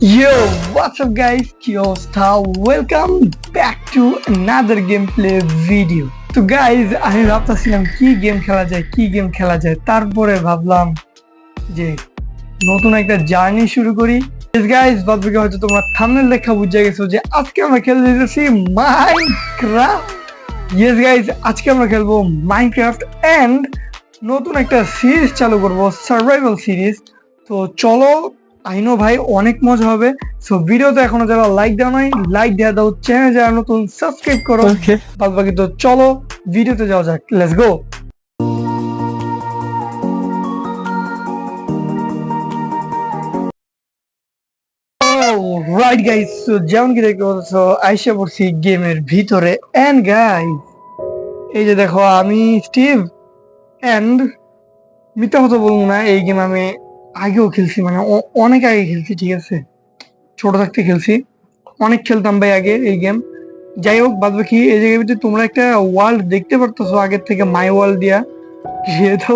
Yo, what's up guys? কি অবস্থা? Welcome back to another gameplay video. তো guys আমি ভাবতেছিলাম কি গেম খেলা যায় কি গেম খেলা যায় তারপরে ভাবলাম যে নতুন একটা জার্নি শুরু করি গাইজ বাদবাকি হয়তো তোমরা থামনেল দেখা বুঝে গেছো যে আজকে আমরা খেলতে যেতেছি মাইনক্রাফট ইয়েস গাইজ আজকে আমরা খেলব মাইনক্রাফট এন্ড নতুন একটা সিরিজ চালু করব সার্ভাইভাল সিরিজ তো চলো আইনো ভাই অনেক মজা হবে। সো ভিডিওতে এখনও যারা লাইক দেওয়া নাই লাইক দেওয়া দাও। চ্যানেল যারা নতুন সাবস্ক্রাইব করো। বাদ বাকি তো চলো ভিডিওতে যাওয়া যাক। Let's go right guys so যেমন কি দেখতে পাচ্ছ আইসা পড়ছি গেমের ভিতরে। এন্ড গাইস এই যে দেখো আমি স্টিভ এন্ড মিথ্যা কথা বলব না এই গেম আমি আগেও খেলছি মানে অনেক আগে খেলছি, ঠিক আছে? ছোট থাকতে খেলছি। অনেক খেলতাম ভাই আগে এই গেম যাই হোক, বাদ বাকি এই জায়গায় ভিতরে তোমরা একটা ওয়ার্ল্ড দেখতে পারতেছো আগের থেকে মাই ওয়ার্ল্ড দিয়া। যেহেতু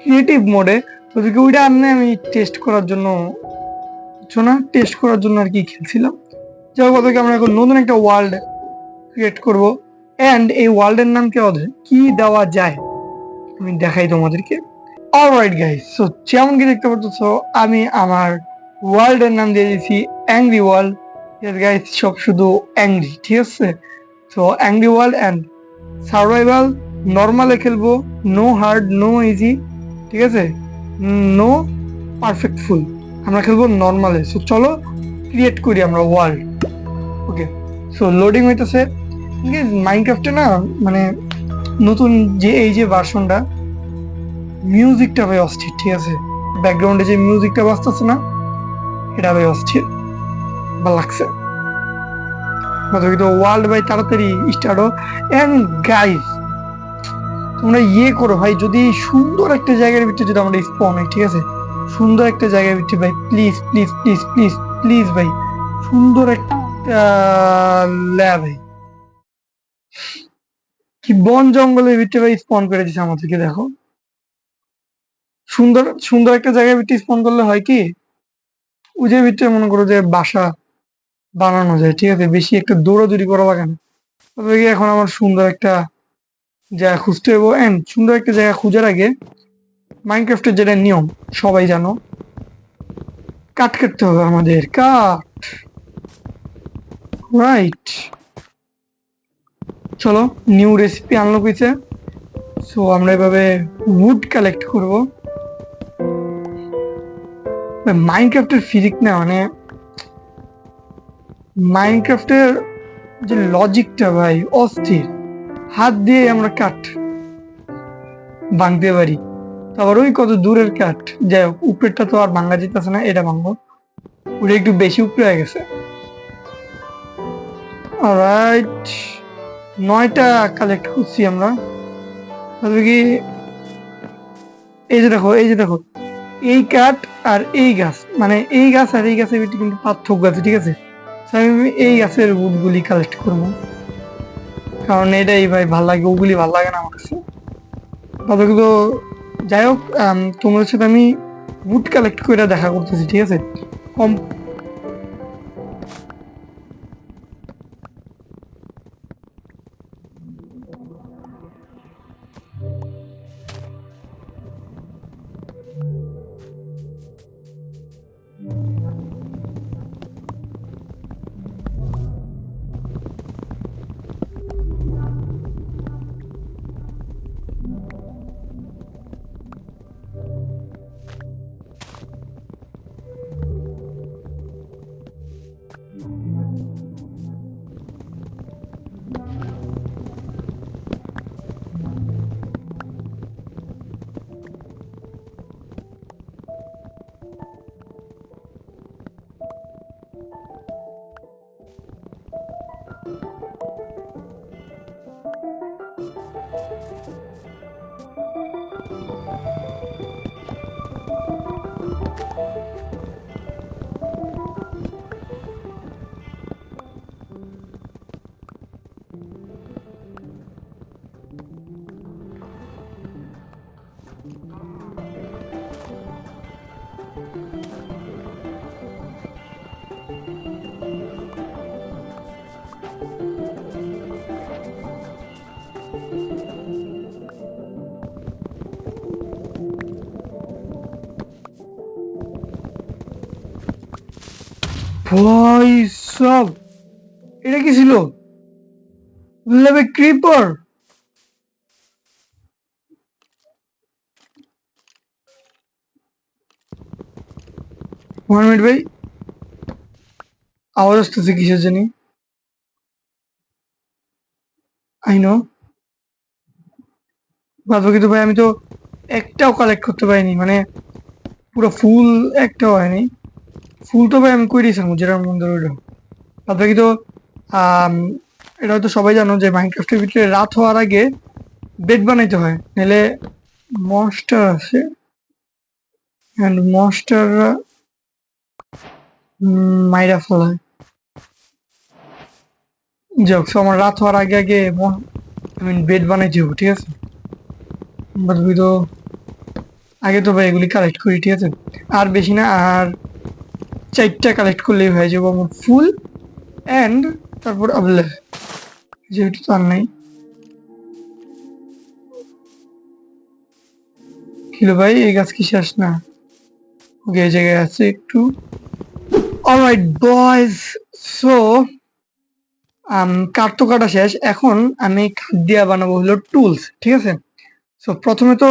ক্রিয়েটিভ মোডে ওদিকে ওইটা আনলে আমি টেস্ট করার জন্য না? টেস্ট করার জন্য আর কি খেলছিলাম। যাই হোক, ওদেরকে আমরা এখন নতুন একটা ওয়ার্ল্ড ক্রিয়েট করব। অ্যান্ড এই ওয়ার্ল্ডের নাম কে ওদের কি দেওয়া যায়? আমি দেখাই তোমাদেরকে। অলরাইট গাইস সো যেমন কি দেখতে পাচ্ছ আমি আমার ওয়ার্ল্ডের নাম দিয়ে দিয়েছি অ্যাংরি ওয়ার্ল্ড এর গাইস সব শুধু অ্যাংরি ঠিক আছে? So angry world and survival নর্মালে খেলব নো হার্ড নো ইজি ঠিক আছে? নো পারফেক্ট ফুল আমরা খেলব নর্মালে সো চলো ক্রিয়েট করি আমরা ওয়ার্ল্ড ওকে সো লোডিং হইতেছে। মাইনক্রাফটে না মানে নতুন যে, এই যে ভার্সনটা মিউজিকটা ভাই অস্থির, ঠিক আছে? ব্যাকগ্রাউন্ডে যে মিউজিকটা বাজতেছে না, এটা ভাই অস্থির। ভালো লাগছে। ওয়ার্ল্ড ভাই তাড়াতাড়ি স্টার্ট হো এন্ড গাইস তোমরা ইয়ে করো ভাই, যদি সুন্দর একটা জায়গার ভিতরে যদি আমরা স্পন হয় ঠিক আছে? সুন্দর একটা জায়গার ভিতরে ভাই please please please please please ভাই, সুন্দর একটা ল্যাব ভাই কি বন জঙ্গলের ভিতরে ভাই স্পন করে দিছে আমাদেরকে, দেখো। সুন্দর সুন্দর একটা জায়গায় ভিতরে স্পন করলে হয় কি? ওই যে ভিতরে মনে করো যে বাসা বানানো যায়, ঠিক আছে? বেশি একটা দৌড়াদৌড়ি করা লাগে না। তবে এখন আমার সুন্দর একটা জায়গা খুঁজতে হব এন্ড সুন্দর একটা জায়গা খুঁজার আগে মাইনক্রাফটের যেটা নিয়ম, সবাই জানো কাট কাটতে হবে আমাদের কাট রাইট চলো নিউ রেসিপি আনলো হয়েছে সো আমরা এভাবে উড কালেক্ট করব। মাইনক্রাফটের ফিজিক না মানে মাইনক্রাফটের যে লজিকটা ভাই, অস্থির। হাত দিয়ে আমরা কাঠ ভাঙতে পারি। তারপর ওই কত দূরের কাঠ? যাই হোক, উপরেরটা তো আর ভাঙা যেতেছে না, এটা ভাঙবো। ওটা একটু বেশি উপরে হয়ে গেছে। রাইট নয়টা কালেক্ট করছি আমরা। কি, এই যে দেখো, এই যে দেখো। এই কাঠ আর এই গাছ মানে এই গাছ আর এই গাছের ভিতরে কিন্তু পার্থক্য আছে, ঠিক আছে? তো আমি এই গাছের উডগুলি কালেক্ট করব। কারণ এটাই ভাই ভালো লাগে, ওগুলি ভালো লাগে না আমার কাছে। কিন্তু যাই হোক তোমাদের সাথে আমি উড কালেক্ট করে দেখা করতেছি, ঠিক আছে? কম সব। এটা কি ছিল? লেবে ক্রিপার ওয়ান মিনিট ভাই। আওয়াজ আসতেছে কিসের জানি? আই নো বাদ বাকি তো ভাই, আমি তো একটাও কালেক্ট করতে পারিনি। মানে পুরো ফুল একটাও হয়নি। ফুল তো ভাই আমি করে দিয়েছিলাম যেটার মধ্যে রইল। বাদ বাকি তো আম, এটা হয়তো সবাই জানো যে মাইনক্রাফটের ভিতরে রাত হওয়ার আগে বেড বানাইতে হয়। নাহলে মনস্টার আছে। অ্যান্ড মনস্টাররা মাইরা ফেলায়। so আমার রাত হওয়ার আগে আগে আমি বেড বানাইতে হব ঠিক আছে? তো আগে তো ভাই এগুলি কালেক্ট করি ঠিক আছে? আর বেশি না আর চারটা কালেক্ট করলেই হয়ে যাব আমার ফুল অ্যান্ড তারপর আবলে যেহেতু তার নাই। কিলো ভাই, এই গাছ কি শেষ না? ওকে, এই জায়গায় আছে একটু। অলরাইট বয়েজ সো কাঠ তো কাটা শেষ। এখন আমি কাঠ দিয়া বানাবো হলো টুলস ঠিক আছে? সো প্রথমে তো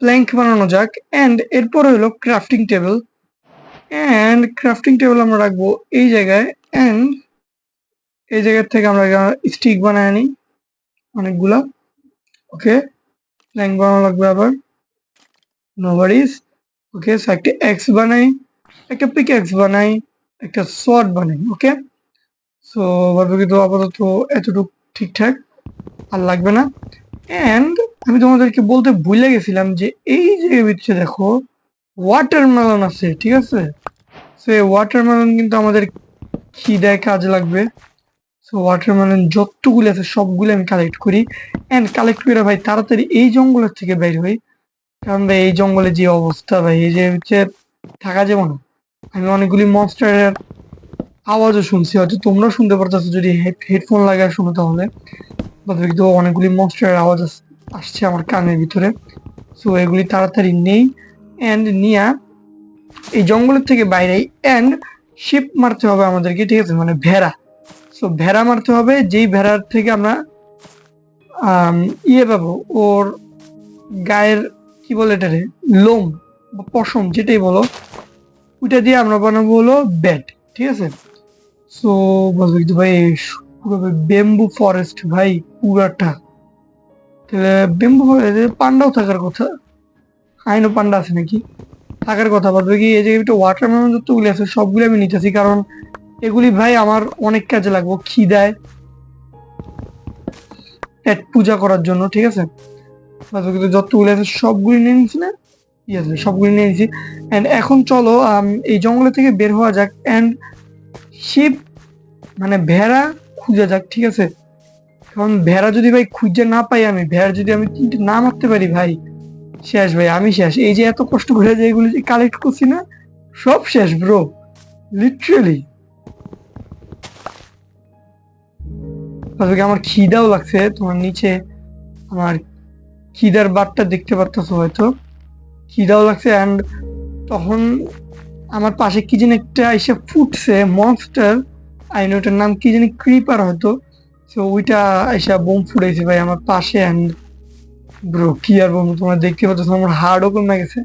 প্ল্যাঙ্ক বানানো যাক। অ্যান্ড এরপর হলো crafting table and crafting table আমরা রাখব এই জায়গায়। অ্যান্ড এই জায়গার থেকে আমরা স্টিক বানায় আনি অনেকগুলা। ওকে প্ল্যাঙ্ক বানানো লাগবে আবার। নো ওয়ারিস ওকে সো একটা এক্স বানাই। একটা পিক এক্স বানাই, একটা শর্ট বানাই ওকে সো ভাবি তো আপাতত এতটুকু ঠিকঠাক আর লাগবে না। অ্যান্ড আমি তোমাদেরকে বলতে ভুলে গেছিলাম যে এই যে ভিতরে দেখো ওয়াটারমেলন আছে, ঠিক আছে? সো এই ওয়াটারমেলন কিন্তু আমাদের খিদায় কাজ লাগবে। সো ওয়াটারমেলন যতগুলো আছে, সবগুলো আমি কালেক্ট করি। অ্যান্ড কালেক্ট করে ভাই, তাড়াতাড়ি এই জঙ্গলের থেকে বের হই। কারণ ভাই, এই জঙ্গলে যে অবস্থা ভাই, এই যে হচ্ছে, থাকা যাবে না। আমি অনেকগুলি মনস্টারের আওয়াজও শুনছি, হয়তো তোমরাও শুনতে পারতেছো যদি হেডফোন লাগায় শুনো তাহলে। বাকি অনেকগুলি মনস্টারের আওয়াজ আসছে আমার কানের ভিতরে। সো এগুলি তাড়াতাড়ি নেই। অ্যান্ড নিয়া এই জঙ্গলের থেকে বাইরে অ্যান্ড শিপ মারতে হবে আমাদেরকে, ঠিক আছে? মানে ভেড়া। সো ভেড়া মারতে হবে, যেই ভেড়ার থেকে আমরা ইয়ে পাবো, ওর গায়ের, কি বলে এটারে লোম বা পশম, যেটাই বলো, ওইটা দিয়ে আমরা বানাবো হলো বেড ঠিক আছে? সো বলব কিন্তু ভাই, পুরো বেম্বু ফরেস্ট ভাই, পুরাটা। তাহলে বেম্বু ফরেস্ট পান্ডাও থাকার কথা। আইনো পান্ডা আছে নাকি? থাকার কথা বলবে কি এই যে একটু ওয়াটারমেলন যতগুলি আছে, সবগুলি আমি নিতেছি, কারণ এগুলি ভাই আমার অনেক কাজে লাগবে। খিদায় পেট পূজা করার জন্য, ঠিক আছে? যতগুলি আছে, সবগুলি নিয়ে নিচ্ছি না? ঠিক আছে, সবগুলি নিয়ে নিচ্ছি অ্যান্ড এখন চলো এই জঙ্গলে থেকে বের হওয়া যাক অ্যান্ড শিব মানে ভেড়া খুঁজে যাক, ঠিক আছে? কারণ ভেড়া যদি ভাই খুঁজে না পাই আমি, ভেড়া যদি আমি তিনটে না মারতে পারি ভাই শেষ ভাই, আমি শেষ। এই যে এত কষ্ট করে যে এগুলো যে কালেক্ট করছি না, সব শেষ ব্রো লিটারেলি আমার খিদাও লাগছে, তোমার নিচে আমার খিদার বারটা দেখতে পারতেছো হয়তো। খিদাও লাগছে অ্যান্ড তখন আমার পাশে কি যেন একটা এসে ফুটছে মনস্টার আইন ওটার নাম কি যেন ক্রিপার হয়তো। তো ওইটা এসে বোম ফুটাইছে ভাই আমার পাশে অ্যান্ড ব্রো কি আর বলব, তোমরা দেখতে পাচ্ছ আমার হার্টও কমে গেছে।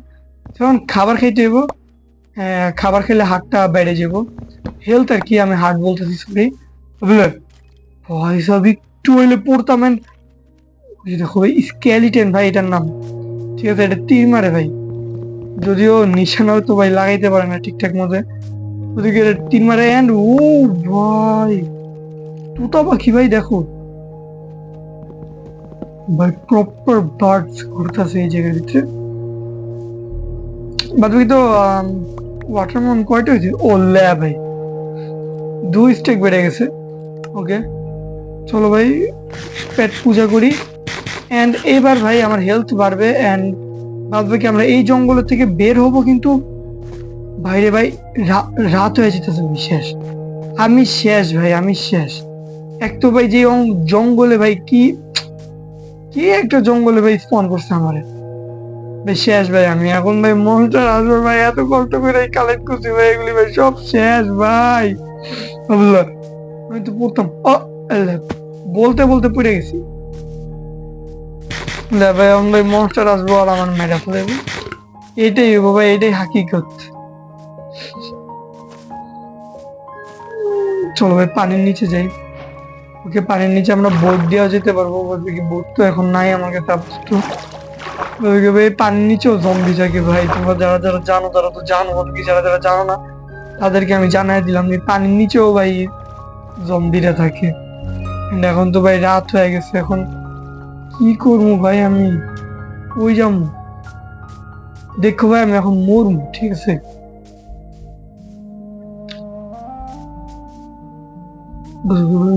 যখন খাবার খাইতে যাব খাবার খেলে হার্টটা বেড়ে যাব হেলথ আর কি আমি হার্ট বলতেছি সরি বুঝলে ভাই সব একটু হইলে পড়তাম দেখো স্কেলিটেন ভাই, এটার নাম। ঠিক আছে, এটা তীর মারে ভাই। যদিও নিশানা তো ভাই লাগাইতে পারে না ঠিকঠাক মতো। ওদিকে তীর মারে অ্যান্ড ও ভাই তুতা পাখি ভাই, দেখো। ভাই প্রপার বার্ডস ঘুরতেছে এই জায়গার ভিতরে। বাদ বাকি তো ওয়াটারমন কয়টা হয়েছে? ও ল্যা ভাই। দুই স্টেক বেড়ে গেছে। ওকে চলো ভাই, পেট পূজা করি। অ্যান্ড এবার ভাই আমার হেলথ বাড়বে। অ্যান্ড বাদ বাকি আমরা এই জঙ্গলের থেকে বের হব কিন্তু বাইরে ভাই রাত হয়ে যেতেছে ভাই, শেষ। আমি শেষ ভাই, আমি শেষ। এক তো ভাই যে জঙ্গলে ভাই কি কি একটা জঙ্গলে ভাই স্পন করছে আমারে? ভাই শেষ ভাই, আমি এখন ভাই মনটা আসবে ভাই, এত কষ্ট করে কালেক্ট করছি ভাই, এগুলি ভাই সব শেষ ভাই। আল্লাহ, আমি তো পড়তাম বলতে বলতে পড়ে গেছি। ভাই আমি ভাই মনস্টার আসব আর আমার মেরা ফেলে। এটাই বাবা এটাই হাকিকত। চলো ভাই, পানির নিচে যাই। ওকে পানির নিচে আমরা বোট দেওয়া যেতে পারব, বলবে কি, বোট তো এখন নাই আমাকে আপাতত। ওইকে ভাই, পানির নিচেও জম্বি থাকে ভাই, তোমরা যারা যারা জানো, তারা তো জানো, বলবে কি, যারা যারা জানো না, তাদেরকে আমি জানাই দিলাম যে পানির নিচেও ভাই জম্বিরা থাকে। এখন তো ভাই রাত হয়ে গেছে, এখন কি করব ভাই আমি? ওই যাব? দেখো ভাই, আমি এখন মরবো, ঠিক আছে?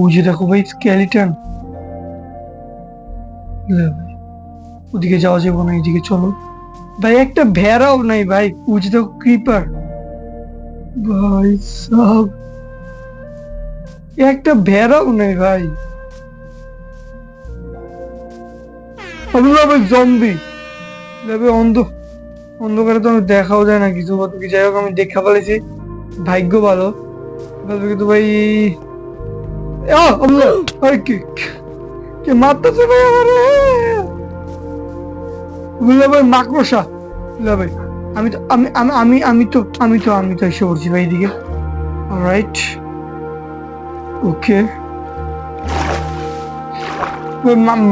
ওই যে দেখো ভাই স্কেলিটন ওদিকে যাওয়া যাব না চলো। ভাই, একটা ভেড়াও নাই ভাই ওই দেখো ক্রিপার ভাই, সব। একটা ভেড়াও নেই ভাই। জম্বি অন্ধ, অন্ধকারে তো আমি দেখাও যায় না, কিছু যাই হোক, আমি দেখা ফেলেছি ভাগ্য ভালো। কিন্তু ভাই আমারে মাকড়সা। ভাই, আমি তো, আমি আমি তো আমি তো আমি তো এসে পড়ছি ভাই এদিকে। রাইট ওকে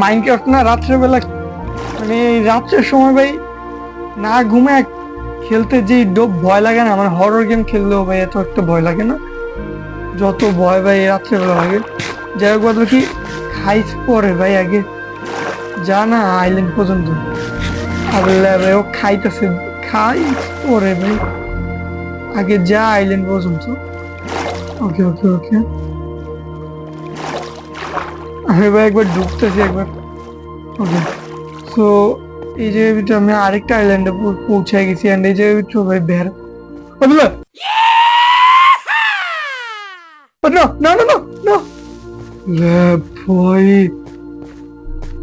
মাইনক্রাফট না রাত্রেবেলা মানে রাত্রের সময় ভাই, না ঘুমে খেলতে যে ডোপ ভয় লাগে না মানে হরর গেম খেললেও ভাই এত একটা ভয় লাগে না। যত ভয় ভাই রাত্রেবেলা লাগে যাই হোক বদল কি খাইস পরে ভাই আগে। যা না আইল্যান্ড পর্যন্ত। আল্লাহ ভাই, ও খাইতেছে খাই পরে ভাই। আগে যা আইল্যান্ড পর্যন্ত। ওকে ওকে ওকে। আমি ভাই একবার ঢুকতেছি একবার। ওকে। সো এই ভিতরে আমি আরেকটা আইল্যান্ডে পৌঁছে গেছি। অ্যান্ড এই ভিতরে ভাই বের আব্দুল্লাহ না না না না না ভাই।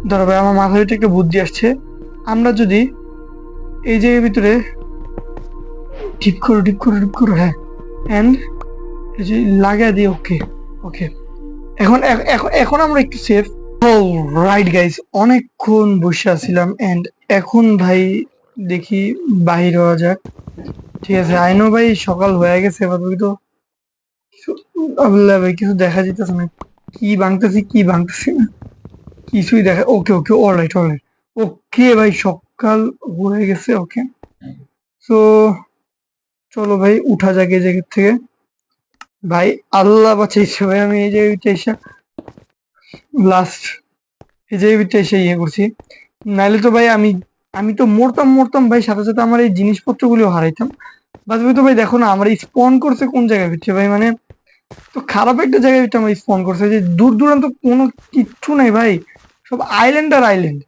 দাঁড়া ভাই, আমার ভিতরে একটা বুদ্ধি আসছে। আমরা যদি এই জায়গার ভিতরে টিপ করো টিপ করো টিপ করো হ্যাঁ। অ্যান্ড লাগা দিই ওকে ওকে এখন, এখ- এখন আমরা একটু সেফ রাইট গাইস অনেকক্ষণ বসে আছিলাম এন্ড এখন ভাই দেখি বাহির হওয়া যাক। ঠিক আছে আইনো ভাই সকাল হয়ে গেছে এবার তো আল্লাহ ভাই, কিছু দেখা যেতেছে না। কি ভাঙতেছি কি ভাঙতেছি না। কিছুই দেখা, ওকে ওকে অলরাইট অলরাইট ওকে ভাই, সকাল হয়ে গেছে, ওকে। তো চলো ভাই, উঠা যাক এই জায়গা থেকে। ভাই, আল্লাহ বাঁচাইছে ভাই, আমি এই জায়গাটা এসে লাস্ট এই জায়গাটা এসে ইয়ে করছি। নাইলে তো ভাই, আমি আমি তো মরতাম মরতাম ভাই, সাথে সাথে আমার এই জিনিসপত্রগুলো হারাইতাম। বাদ তো ভাই, দেখো না, আমার স্পন করছে কোন জায়গায় ভিতরে ভাই? মানে তো খারাপ একটা জায়গায় আমার স্পন করছে যে দূর দূরান্ত কোনো কিচ্ছু নাই ভাই। সব আইল্যান্ড আর আইল্যান্ড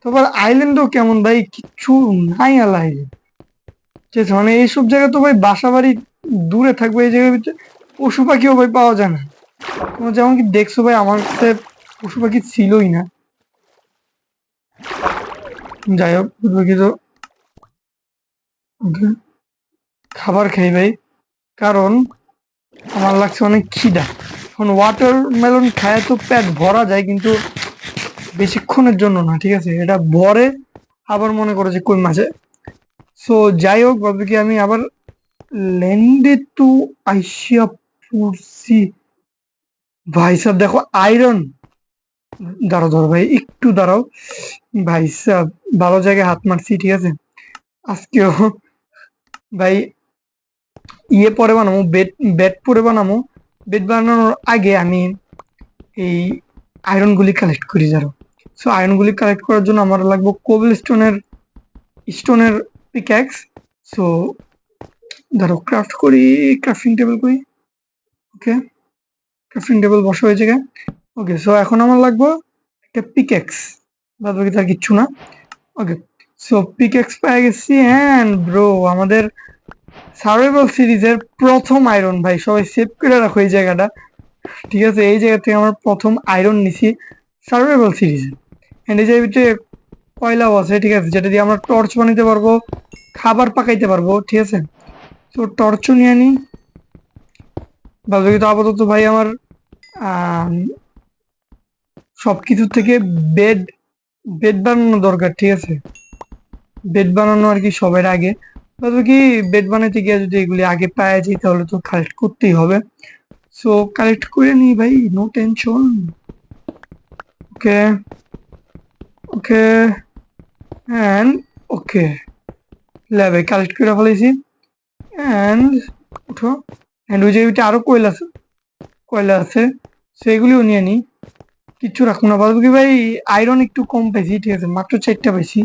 তারপর আইল্যান্ডও কেমন ভাই? কিচ্ছু নাই আল আইল্যান্ড মানে এইসব জায়গায় তো ভাই বাসা বাড়ি দূরে থাকবে, এই ভিতরে পশু পাখিও ভাই পাওয়া যায় না। তোমার যেমন কি দেখছ ভাই, আমার কাছে পশু পাখি ছিলই না। যাই হোক, পশু পাখি তো খাবার খাই ভাই। কারণ আমার লাগছে অনেক খিদা। এখন ওয়াটার মেলন খায় তো পেট ভরা যায়, কিন্তু বেশিক্ষণের জন্য না, ঠিক আছে? এটা ভরে আবার মনে করে যে কই মাছে। সো যাই হোক কি আমি আবার ল্যান্ডে টু আইসিয়া পড়ছি। ভাই সাহেব দেখো আয়রন দাঁড়াও ধরো ভাই, একটু দাঁড়াও। ভাই সাহেব ভালো জায়গায় হাত মারছি, ঠিক আছে? আজকেও, ভাই ইয়ে পরে বানাবো বেড বেড পরে বানাবো বেড বানানোর আগে আমি এই আয়রন গুলি কালেক্ট করি যারো সো আয়রন গুলি কালেক্ট করার জন্য আমার লাগবে কোবল স্টোনের স্টোনের পিক্যাক্স সো ধরো ক্রাফট করি ক্রাফটিং টেবিল করি। ওকে ক্রাফটিং টেবিল বসা হয়েছে গে ওকে সো এখন আমার লাগবে একটা পিক্যাক্স বাদ বাকি তার কিচ্ছু না। ওকে সো পিক্যাক্স পেয়ে গেছি অ্যান্ড ব্রো আমাদের সার্ভাইভাল সিরিজের প্রথম আয়রন ভাই, সবাই সেভ করে রাখো এই জায়গাটা। ঠিক আছে, এই জায়গা থেকে আমার প্রথম আয়রন নিছি সার্ভাইভাল সিরিজে এন্ড এই ভিতরে কয়লাও আছে, ঠিক আছে, যেটা দিয়ে আমরা টর্চ বানাইতে পারব, খাবার পাকাইতে পারব, ঠিক আছে? তো টর্চও নিয়ে আনি। বাকি তো আপাতত ভাই আমার সব সবকিছু থেকে বেড বেড বানানো দরকার, ঠিক আছে? বেড বানানো আর কি সবার আগে। তবে কি বেড বানাইতে গিয়ে যদি এগুলি আগে পাওয়া যায় তাহলে তো কালেক্ট করতেই হবে। সো কালেক্ট করে নি ভাই no tension okay okay and okay ল্যাবে কালেক্ট করে ফেলেছি অ্যান্ড উঠো। অ্যান্ড ওই জায়গাটা আরও কয়লা আছে কয়লা আছে সেগুলিও নিয়ে নিই। কিচ্ছু রাখব না। বলব কি ভাই আয়রন একটু কম পাইছি, ঠিক আছে, মাত্র চারটা পাইছি।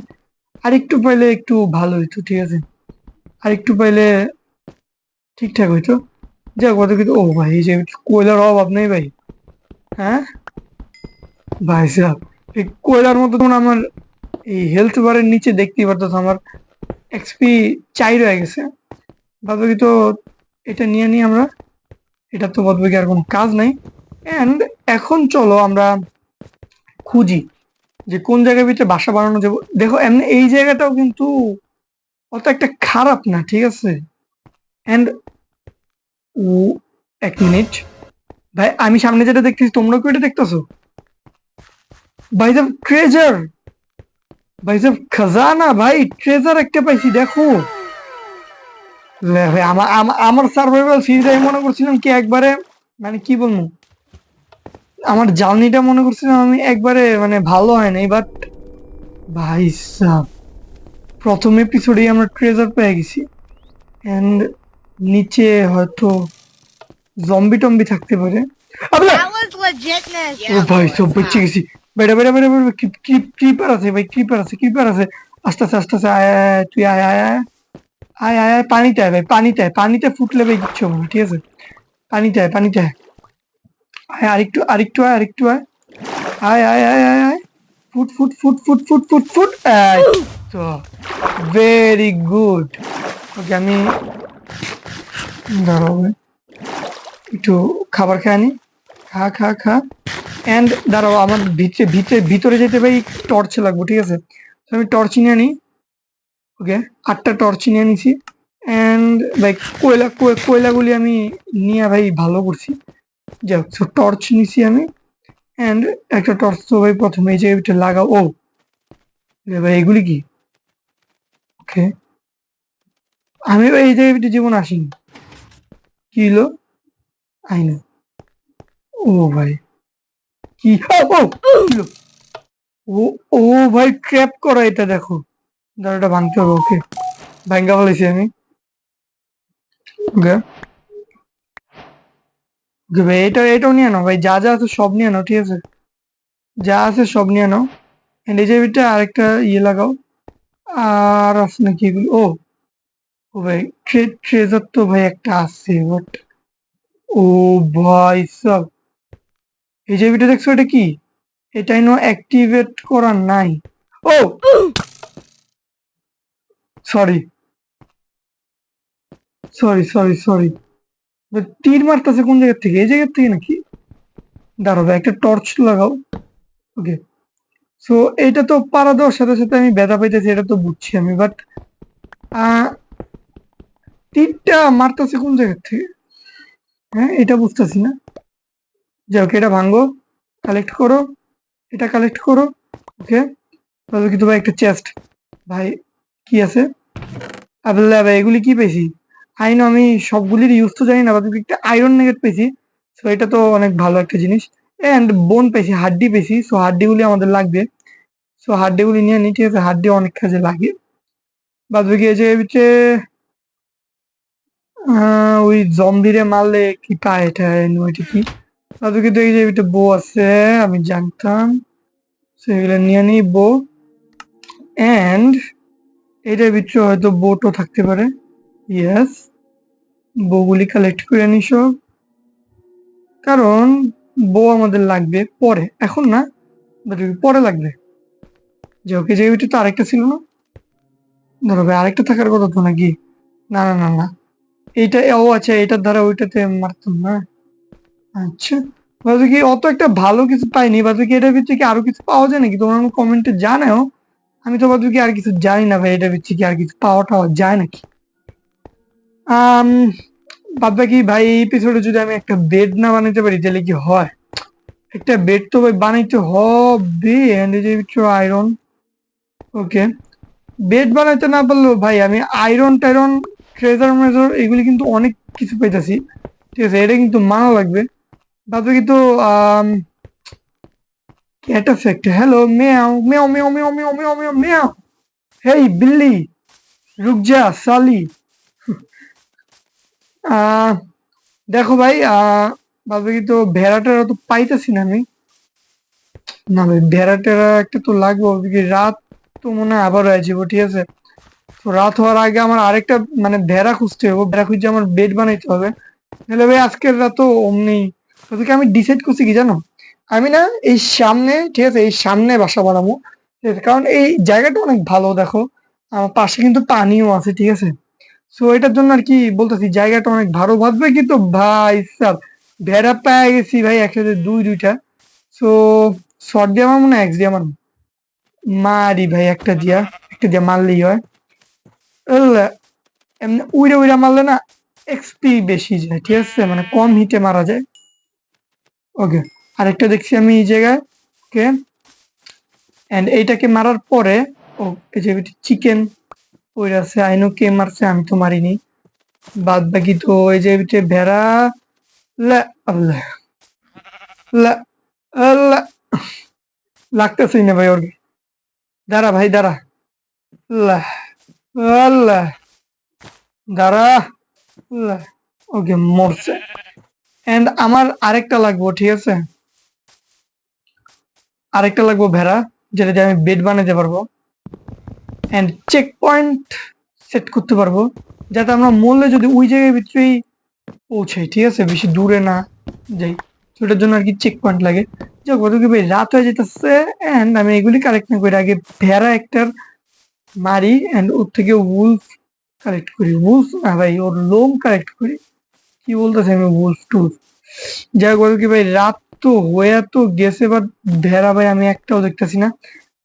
আর একটু পাইলে একটু ভালো হইতো, ঠিক আছে। আর একটু পাইলে ঠিকঠাক হইতো। যাক কত কিন্তু ও ভাই, এই যে কয়লার অভাব নেই ভাই? হ্যাঁ? ভাই সাহেব, এই কয়লার মতো তখন আমার এই হেলথ বারের নিচে দেখতেই পারতো আমার এক্সপি চাই রয়ে গেছে। বাদবাকি তো এটা নিয়ে নিই আমরা। এটা তো বাদবাকি আর কোনো কাজ নাই। অ্যান্ড এখন চলো আমরা খুঁজি যে কোন জায়গার ভিতরে বাসা বানানো যাব। দেখো, এমনি এই জায়গাটাও কিন্তু অত একটা খারাপ না, ঠিক আছে? অ্যান্ড ও, এক মিনিট। ভাই, আমি সামনে যেটা দেখতেছি তোমরা কি এটা দেখতেছো? সাহেব ট্রেজার ভাই সাহেব খাজানা ভাই ট্রেজার একটা পাইছি, দেখো। ভাই আমার- আমার সার্ভাইভাল সিরিজ আমি মনে করছিলাম কি একবারে মানে কি বলব? আমার জার্নিটা মনে করছিলাম আমি একবারে মানে ভালো হয় নাই বাট ভাই সাহ প্রথম এপিসোডেই আমরা ট্রেজার পেয়ে গেছি। এন্ড নিচে হয়তো জম্বি টম্বি থাকতে পারে. ও ভাই সব বেঁচে গেছি। বেড়া বেড়া বেড়া বেড়া ক্রিপার আছে ভাই ক্রিপার আছে ক্রিপার আছে। আস্তে আস্তে আস্তে আস্তে আয় আয় আয়, তুই আয় আয় আয়। আয় আয় আয় পানিতে আয় ভাই পানিতে আয় পানিতে ফুটলে ভাই কিচ্ছু হবে না ঠিক আছে? পানিতে আয় পানিতে আয়। আয় আরেকটু আরেকটু আয় আরেকটু আয়। আয় আয় আয় আয় আয়। ফুট ফুট ফুট ফুট ফুট ফুট ফুট তো। ভেরি গুড ওকে আমি দাঁড়াও ভাই। একটু খাবার খেয়ে আনি খা খা খা। এন্ড দাঁড়াও আমার ভিতরে ভিতরে ভিতরে যেতে ভাই টর্চ লাগবে ঠিক আছে? তো আমি টর্চ নিয়ে নিই ওকে আটটা টর্চ নিয়ে নিছি। এন্ড ভাই কয়লা কয়- কয়লাগুলি আমি নিয়ে ভাই ভালো করছি। যাক তো টর্চ নিছি আমি। এন্ড একটা টর্চ তো ভাই প্রথমে এই জায়গাটা লাগাও। ও ভাই এগুলি কি? ওকে। আমি ভাই এই জায়গাটা জীবন আসিনি। কি হলো? আইনো ও ভাই কি? ও, ও, ভাই ট্র্যাপ করা এটা দেখো। দাঁড়াটা ভাঙতে হবে ওকে। ভাঙ্গা ফেলেছি আমি। ওকে। ভাই, এটা, এটাও নিয়ে নাও ভাই, যা যা আছে সব নিয়ে নাও, ঠিক আছে? যা আছে সব নিয়ে নাও। এন্ড এই জায়গাটা আরেকটা ইয়ে লাগাও। আর আছে নাকি এগুলো? ও ও ভাই ট্রেজার তো ভাই একটা আছে বাট ও ভাই সব এই যে ভিডিও দেখছ, এটা কি? এটা নো অ্যাক্টিভেট করা নাই। ও! সরি সরি সরি সরি তীর মারতেছে কোন জায়গা থেকে? এই জায়গা থেকে নাকি? দাঁড়াবে একটা টর্চ লাগাও। ওকে সো এটা তো পাড়া দেওয়ার সাথে সাথে আমি ব্যথা পাইতেছি, এটা তো বুঝছি আমি বাট তীরটা মারতেছে কোন জায়গার থেকে? হ্যাঁ এটা বুঝতেছি না। যাও এটা ভাঙ্গো কালেক্ট করো, এটা কালেক্ট করো ওকে তবে কিন্তু ভাই একটা চেস্ট ভাই, কি আছে? আবদুল্লাহ ভাই, এগুলি কি পেয়েছি? আইন আমি সবগুলির ইউজ তো জানি না বাট একটা আয়রন নেগেট পেয়েছি। সো এটা তো অনেক ভালো একটা জিনিস। এন্ড বোন পেয়েছি হাড্ডি পেয়েছি। সো হাড্ডিগুলি আমাদের লাগবে। সো হাড্ডিগুলি নিয়ে নিই ঠিক আছে? হাড্ডি অনেক কাজে লাগে। বাদ বাকি এই যে আহ, ওই জম্বিরে মারলে কি পায় এটা ওইটা কি? তাদের কিন্তু এই যে একটা বউ আছে আমি জানতাম। সেগুলো নিয়ে নিই বউ অ্যান্ড এটার ভিতরে হয়তো বোটও থাকতে পারে। ইয়েস বউগুলি কালেক্ট করে নিস কারণ বউ আমাদের লাগবে পরে। এখন না পরে লাগবে। যে ওকে যে ওইটা তো আরেকটা ছিল না? ধরো আরেকটা থাকার কথা তো নাকি? না না না না। এইটা, ও আচ্ছা এটার দ্বারা ওইটাতে মারতাম না। আচ্ছা। বাজু কি অত একটা ভালো কিছু পাইনি? বাজু কি এটার ভিতরে কি আরও কিছু পাওয়া যায় নাকি? তোমরা কমেন্টে জানাও। আমি তো বাজু কি আর কিছু জানি না ভাই, এটার ভিতরে কি আর কিছু পাওয়া টাওয়া যায় নাকি? বাদ বাকি ভাই, এই এপিসোডে যদি আমি একটা বেড না বানাতে পারি, তাহলে কি হয়? একটা বেড তো ভাই বানাইতে হবে আয়রন ওকে বেড বানাইতে না পারলেও ভাই, আমি আয়রন টাইরন ট্রেজার মেজার এগুলি কিন্তু অনেক কিছু পাইতেছি। ঠিক আছে, এটা কিন্তু মানা লাগবে। বাদ বাকি তো cat effect hello meow meow meow meow meow meow meow meow hey বিল্লি রুকজা সালি দেখো ভাই, আহ বাদ বাকি তো ভেড়াটারা তো পাইতেছি না আমি। না ভাই ভেড়াটেরা একটা তো লাগবে ওদিকে রাত তো মনে হয় আবার হয়ে যাব ঠিক আছে? তো রাত হওয়ার আগে আমার আরেকটা মানে ভেড়া খুঁজতে হবে, ভেড়া খুঁজে আমার বেড বানাইতে হবে। তাহলে ভাই, আজকের রাত তো অমনি, ওদিকে আমি ডিসাইড করছি কি জানো? আমি না এই সামনে, ঠিক আছে, এই সামনে বাসা বানাবো। কারণ এই জায়গাটা অনেক ভালো, দেখো। আমার পাশে কিন্তু পানিও আছে, ঠিক আছে? সো এটার জন্য আর কি বলতেছি, জায়গাটা অনেক ভালো ভাববে কিন্তু, ভাই, স্যার, ভেড়া পেয়ে গেছি ভাই একসাথে দুই, দুইটা। সো শর্ট দিয়ে আমার মনে হয় এক্স দিয়ে আমার মারি ভাই একটা দিয়া একটা দিয়া মারলেই হয়। এমনি উইরা উইরা মারলে না এক্সপি বেশি যায়, ঠিক আছে? মানে কম হিটে মারা যায়। ওকে আরেকটা দেখছি আমি এই জায়গায়। ওকে এন্ড এইটাকে মারার পরে, ও, এই যে চিকেন আছে আইনো কে মারছে, আমি তো মারিনি। বাদ বাকি তো এই যে ভেড়া, লা লা, আল্লাহ না ভাই ওর। দাঁড়া ভাই, দাঁড়া। আল্লাহ, দাঁড়া ওকে মরছে। এন্ড আমার আরেকটা লাগবো, ঠিক আছে? আরেকটা লাগবো ভেড়া, যেটা দিয়ে আমি বেড বানাতে পারব। এন্ড চেক পয়েন্ট সেট করতে পারব। যাতে আমরা মরলে যদি ওই জায়গায় ভিতরেই পৌঁছাই, ঠিক আছে? বেশি দূরে না যাই। ওটার জন্য আর কি চেক পয়েন্ট লাগে। যাক ওদেরকে ভাই, রাত হয়ে যেতেছে এন্ড আমি এগুলি কালেক্ট না করি আগে ভেড়া একটার মারি এন্ড ওর থেকে উলফ কালেক্ট করি। উলফ না, ভাই, ওর লোম কালেক্ট করি। কি বলতেছে আমি উলফ টুলফ যাই হোক কি ভাই, রাত তো হয়ে তো গেছে বাট ভেড়া, ভাই, আমি একটাও দেখতেছি না।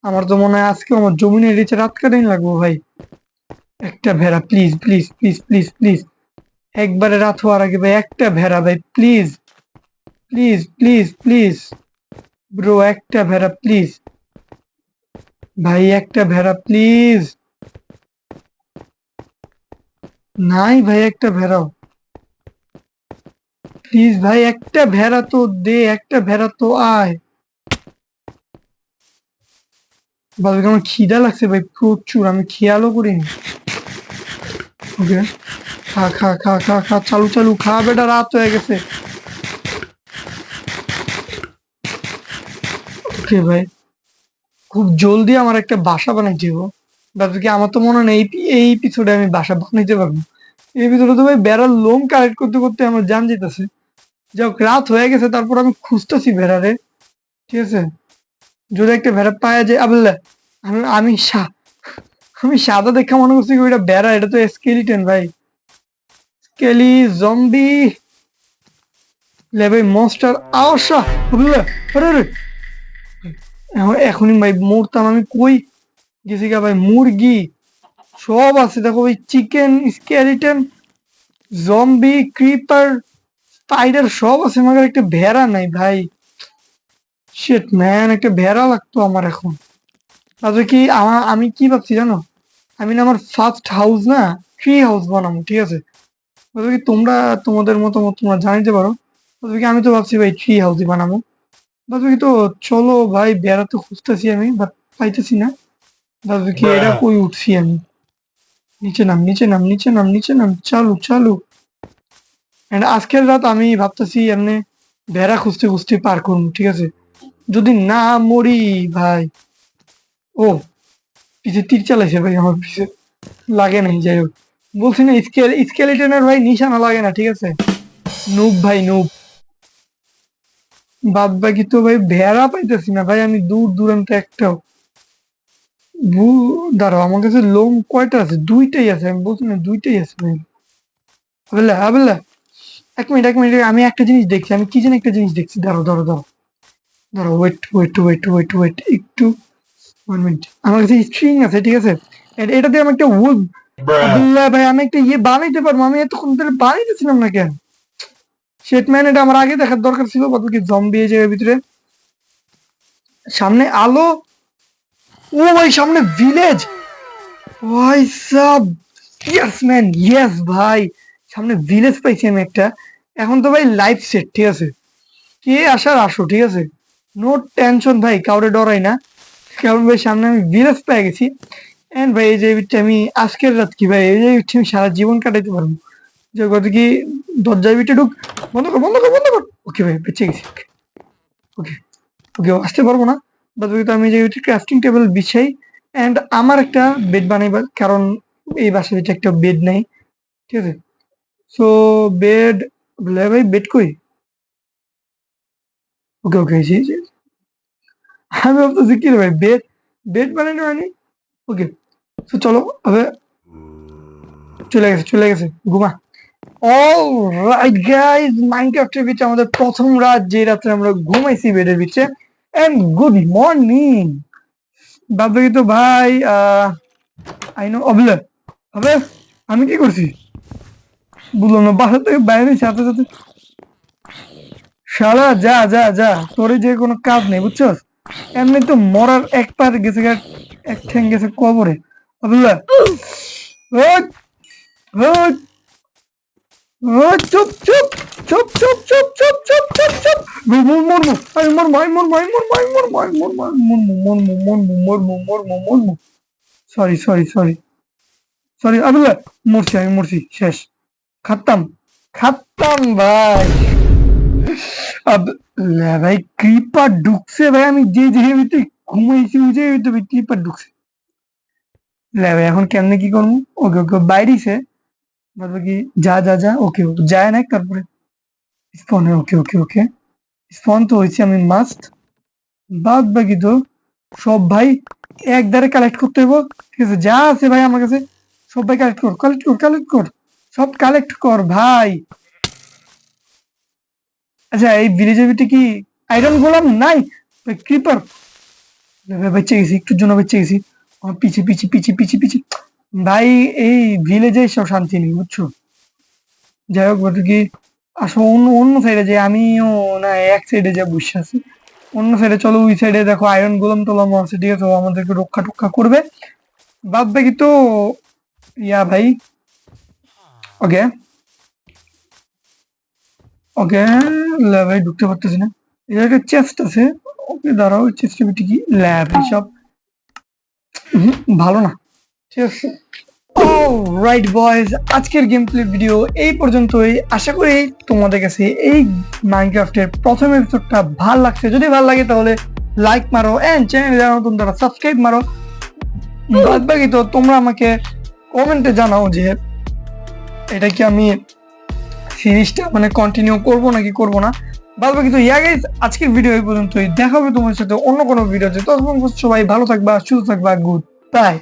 আমার তো মনে হয় আজকে আমার জমিনের নিচে রাত কাটাই লাগবো ভাই। একটা ভেড়া please please please please please একবারে রাত হওয়ার আগে ভাই, একটা ভেড়া ভাই please please please please bro একটা ভেড়া প্লিজ ভাই, একটা ভেড়া প্লিজ নাই ভাই, একটা ভেড়াও। প্লিজ ভাই, একটা ভেড়া তো দে, একটা ভেড়া তো আয়। বাবা আমার খিদা লাগছে ভাই, প্রচুর, আমি খেয়ালও করিনি। ওকে, খা খা খা খা খা, চালু চালু, খা, বেটা, রাত হয়ে গেছে। ওকে ভাই, খুব জলদি আমার একটা বাসা বানাইতে হবে বাবা কি আমার তো মনে হয় না এই এপিসোডে আমি বাসা বানাইতে পারব। এই এপিসোডে তো ভাই বেড়ার লোম কালেক্ট করতে করতে আমার যান যেতেছে। যাক রাত হয়ে গেছে, তারপর আমি খুঁজতেছি ভেড়ারে ঠিক আছে? যদি একটা ভেড়া পায় যে আবল্লা আমি আমি আমি সাদা দেখা মনে করছি ওইটা বেড়া এটা তো স্কেলিটন ভাই। স্কেলি জম্বি লে ভাই মনস্টার আওসা আরে আরে। এখন- এখনই ভাই মরতাম আমি কই? গেছি গা ভাই, মুরগি, সব আছে। দেখো ভাই chicken skeleton zombie creeper spider সব আছে। আমার একটা ভেড়া নাই ভাই। শিট ম্যান একটা ভেড়া লাগতো আমার এখন। তাহলে কি আমার আমি কি ভাবছি জানো? আমি না আমার ফার্স্ট হাউস না ট্রি হাউস বানাবো ঠিক আছে? কি তোমরা তোমাদের মতামত তোমরা জানিতে পারো। কি আমি তো ভাবছি ভাই ট্রি হাউসই বানাবো। কি তো চলো ভাই বেড়া তো খুঁজতেছি আমি বাট পাইতেছি না। কি এটা কই উঠছি আমি? নিচে নাম নিচে নাম নিচে নাম নিচে নাম চালু চালু। এন্ড আজকের রাত আমি ভাবতেছি এমনি ভেড়া খুঁজতে খুঁজতে পার করব ঠিক আছে? যদি না মরি, ভাই। ও পিছে তীর চালাইছে ভাই আমার পিছে। লাগে নাই, যাই হোক। বলছি না, স্কেল স্কেলেটনের ভাই নিশানা লাগে না, ঠিক আছে? নুব ভাই, নুব। বাদ বাকি তো ভাই ভেড়া পাইতেছি না, ভাই, আমি দূর দূরান্ত একটাও। দাঁড়াও, আমার কাছে লোম কয়টা আছে? দুইটাই আছে, আমি বলছি না, দুইটাই আছে ভাই। আবুল্লাহ আবুল্লাহ এক মিনিট এক মিনিট, আমি একটা জিনিস দেখছি, আমি কি যেন একটা জিনিস দেখছি। দাঁড়ো দাঁড়ো দাঁড়ো wait wait wait wait wait একটু ওয়ান মিনিট আমার কাছে স্ট্রিং আছে ঠিক আছে? এটা দিয়ে আমি একটা উড ভাই আমি একটা ইয়ে বানাইতে পারব আমি এতক্ষণ ধরে বানাইতেছিলাম না কেন? শেটম্যান এটা আমার আগে দেখার দরকার ছিল কত কি জম্বি এই জায়গার ভিতরে। সামনে আলো। ও ভাই সামনে ভিলেজ ভাই সাব। ইয়েস ম্যান ইয়েস ভাই। সামনে ভিলেজ পাইছি আমি একটা। এখন তো ভাই লাইফ সেট ঠিক আছে? কে আসার আসো ঠিক আছে? নো টেনশন ভাই, কাউরে ডরাই না। কারণ ভাই, সামনে আমি ভিলেজ পেয়ে গেছি। এন্ড ভাই, এই যে আমি আজকের রাত কি ভাই? এই যে আমি সারা জীবন কাটাইতে পারব। যে কত কি দরজার বিটে ঢুক, বন্ধ কর বন্ধ কর বন্ধ কর। ওকে ভাই, বেঁচে গেছি। ওকে ওকে আসতে পারব না। বাদ বাকি তো আমি যে ক্রাফটিং টেবিল বিছাই। এন্ড আমার একটা বেড বানাইবার, কারণ এই বাসার ভিতরে একটা বেড নাই। ঠিক আছে? সো বেড ভাই বেড কই? ওকে ওকে আমি কি ভাই বেড বেড হয়নি ওকে, তো চলো হবে চলে গেছে চলে গেছে, ঘুমা। অলরাইট গাইস মাইনক্রাফটের আমাদের প্রথম রাত, যে রাত্রে আমরা ঘুমাইছি বেডের ভিতরে। এন্ড গুড মর্নিং বাদবাকি তো ভাই আই নো অবলে হবে আমি কি করছি? বুঝলাম না বাসা থেকে বাইরে সাথে সাথে শালা যা যা যা তোর যে কোনো কাজ নেই বুঝছস এমনি তো মরার এক পার গেছে এক ঠ্যাং গেছে কবরে ওই, চুপ চুপ চুপ চুপ চুপ চুপ চুপ চুপ চুপ মর মর মর আই মর মাই মর মাই মর মাই মর মাই মর মাই মর মর মর মর মর মর মর মর মর sorry sorry sorry sorry Abdullah মরছি আমি মরছি শেষ খাতাম খাতাম ভাই আব লে ভাই ক্রিপার ঢুকছে ভাই আমি যে যে ভিতরে ঘুমাইছি ওই যে ভিতরে ক্রিপার ঢুকছে লে ভাই এখন কেমনে কি করব ওকে ওকে বাইরেছে বাদ বাকি যা যা যা ওকে যায় না তারপরে স্পনে ওকে ওকে ওকে স্পন তো হয়েছে আমি মাস্ট বাদ বাকি তো সব ভাই এক দ্বারে কালেক্ট করতে হইব ঠিক আছে যা আছে ভাই আমার কাছে সব ভাই কালেক্ট কর কালেক্ট কর কালেক্ট কর সব কালেক্ট কর ভাই আচ্ছা এই ভিতরে কি আয়রন গোলাম? নাই। ক্রিপার বেঁচে গেছি, একটুর জন্য বেঁচে গেছি। পিছে পিছে পিছে পিছে পিছে। ভাই, এই ভিলেজে সব শান্তি নেই, বুঝছ? যাই হোক কি, আসো অন্য অন্য সাইডে যে আমিও না, এক সাইডে যা বসে আছি। অন্য সাইডে চলো, ওই সাইডে দেখো আয়রন গোলাম টোলাম আছে, ঠিক আছে? আমাদেরকে রক্ষা টক্ষা করবে। বাদ বাকি তো, ইয়া ভাই। ওকে ওকে ল্যাবে ঢুকতে পারতেছি না। এটা একটা চেস্ট আছে। ওকে দাঁড়াও চেস্টের ভিতরে কি? ল্যাব উহুম, ভালো না। ঠিক আছে রাইট বয়েজ আজকের গেম প্লে ভিডিও এই পর্যন্তই। আশা করি তোমাদের কাছে এই মাইনক্রাফটের প্রথম এপিসোডটা ভালো লাগছে। যদি ভালো লাগে তাহলে লাইক মারো এন্ড চ্যানেল যারা নতুন তারা সাবস্ক্রাইব মারো। বাদ বাকি তো তোমরা আমাকে কমেন্টে জানাও যে এটা কি আমি সিরিজটা মানে কন্টিনিউ করব নাকি করব না? বাদ বাকি তো ইয়া গাইজ আজকের ভিডিও এই পর্যন্তই। দেখা হবে তোমার সাথে অন্য কোনো ভিডিওতে তখন সবাই ভালো থাকবা, সুস্থ থাকবা গুড বাই